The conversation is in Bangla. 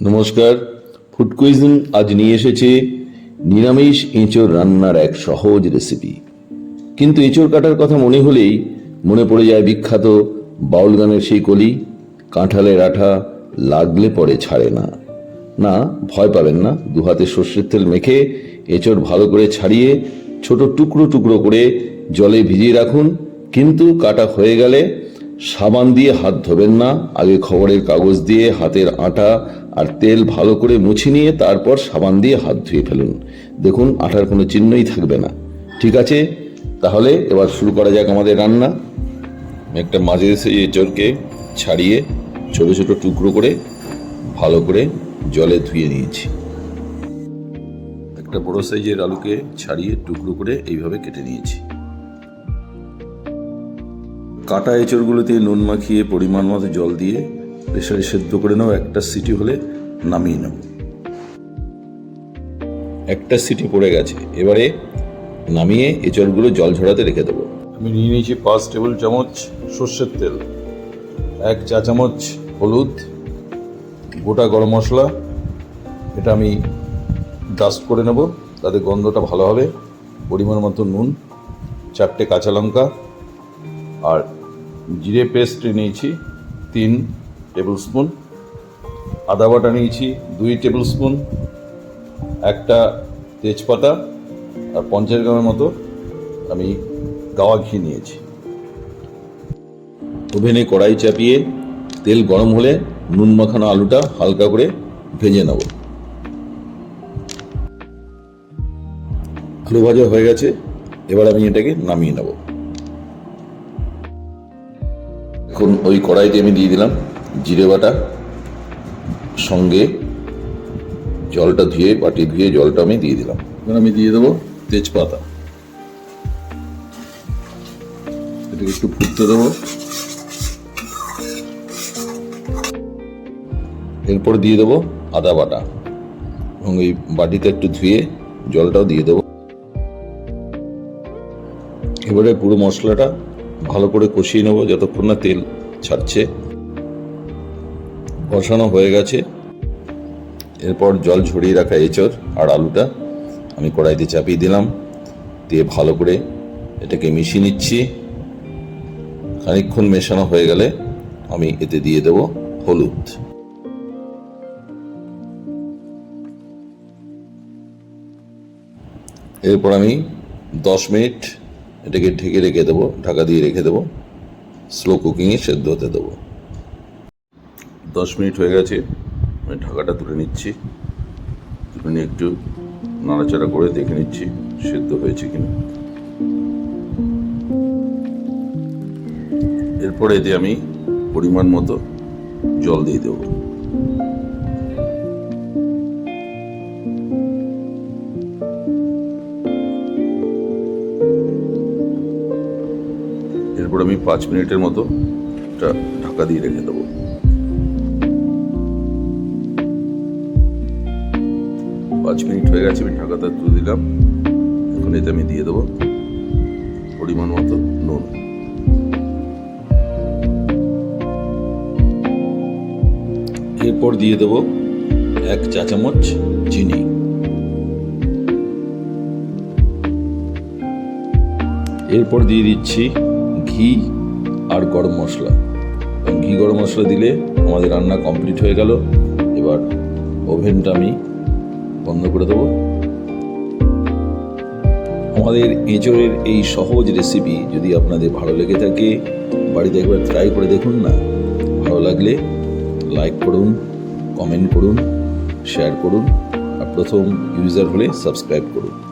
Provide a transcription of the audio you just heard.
নমস্কার। ফুড কুইজিন আজ নিয়ে এসেছে নিরামিষ এঁচোড় রান্নার এক সহজ রেসিপি কিন্তু এঁচোড় কাটার কথা মনে হলেই মনে পড়ে যায় বিখ্যাত বাউল গানের সেই কলি, কাঁঠালের আঠা লাগলে পরে ছাড়ে না। না, ভয় পাবেন না, দুহাতে সর্ষের তেল মেখে এঁচোড় ভালো করে ছাড়িয়ে ছোট টুকরো টুকরো করে জলে ভিজিয়ে রাখুন। কিন্তু কাটা হয়ে গেলে সাবান দিয়ে হাত ধোবেন না, আগে খবরের কাগজ দিয়ে হাতের আটা আর তেল ভালো করে মুছে নিয়ে তারপর সাবান দিয়ে হাত ধুয়ে ফেলুন। দেখুন, আটার কোনো চিহ্নই থাকবে না। ঠিক আছে? তাহলে এবার শুরু করা যাক আমাদের রান্না। একটা মাঝে এঁচড়কে ছাড়িয়ে ছোট ছোট টুকরো করে ভালো করে জলে ধুয়ে নিয়েছি। একটা বড় সাইজের আলুকে ছাড়িয়ে টুকরো করে এইভাবে কেটে নিয়েছি। কাটা এঁচড়গুলোতে নুন মাখিয়ে পরিমাণ মতো জল দিয়ে প্রেশারে সেদ্ধ করে নেব একটা সিটি হলে নামিয়ে নেব একটা সিটি পড়ে গেছে। এবারে নামিয়ে এঁচড়গুলো জল ঝরাতে রেখে দেবো। আমি নিয়ে নিয়েছি পাঁচ টেবিল চামচ সর্ষের তেল, এক চা চামচ হলুদ, গোটা গরম মশলা। এটা আমি ডাস্ট করে নেব। তাতে গন্ধটা ভালো হবে। পরিমাণ মতো নুন, চারটে কাঁচা লঙ্কা আর জিরে পেস্ট নিয়েছি তিন টেবিল স্পুন আদা বাটা নিয়েছি দুই টেবিল স্পুন একটা তেজপাতা আর পঞ্চাশ গ্রামের মতো আমি গাওয়া ঘি নিয়েছি। ওভেনে কড়াই চাপিয়ে তেল গরম হলে নুন মাখানো আলুটা হালকা করে ভেজে নেব। আলু ভাজা হয়ে গেছে, এবার আমি এটাকে নামিয়ে নেব। এখন ওই কড়াইতে আমি দিয়ে দিলাম জিরে বাটা, সঙ্গে জলটা ধুয়ে বাটি ধুয়ে জলটা আমি দিয়ে দিলাম। এবার আমি দিয়ে দেবো তেজপাতা। এটাকে একটু ফুটতে দেবো। এরপর দিয়ে দেবো আদা বাটা এবং এই বাটিতে একটু ধুয়ে জলটাও দিয়ে দেবো। এবারে পুরো মশলাটা ভালো করে কষিয়ে নেব, যতক্ষণ না তেল ছাড়ছে। কষানো হয়ে গেছে। এরপর জল ঝরিয়ে রাখা এঁচড় আর আলুটা আমি কড়াইতে চাপিয়ে দিলাম। দিয়ে ভালো করে এটাকে মিশিয়ে নিচ্ছি। খানিকক্ষণ মেশানো হয়ে গেলে আমি এতে দিয়ে দেব হলুদ। এরপর আমি দশ মিনিট এটাকে ঢেকে রেখে দেবো, ঢাকা দিয়ে রেখে দেবো। স্লো কুকিংয়ে সেদ্ধ হতে দেবো। দশ মিনিট হয়ে গেছে, আমি ঢাকাটা তুলে নিচ্ছি। তুলে নিয়ে একটু নাড়াচাড়া করে দেখে নিচ্ছি সেদ্ধ হয়েছে কিনা। এরপরে এতে আমি পরিমাণ মতো জল দিয়ে দেবো। আমি পাঁচ মিনিটের মতো এটা ঢাকা দিয়ে রেখে দেবো। পাঁচ মিনিট হয়ে গেছে, আমি ঢাকাটা তুলে দিলাম। এখন এতে আমি দিয়ে দেবো পরিমাণ মতো নুন। এরপর দিয়ে দেবো এক চা চামচ চিনি। এরপর দিয়ে দিচ্ছি ঘি আর গরম মশলা। এবং ঘি, গরম মশলা দিলে আমাদের রান্না কমপ্লিট হয়ে গেল। এবার ওভেনটা আমি বন্ধ করে দেবো। আমাদের এঁচড়ের এই সহজ রেসিপি যদি আপনাদের ভালো লেগে থাকে, বাড়িতে একবার ট্রাই করে দেখুন না। ভালো লাগলে লাইক করুন কমেন্ট করুন শেয়ার করুন, আর প্রথম ইউজার হলে সাবস্ক্রাইব করুন।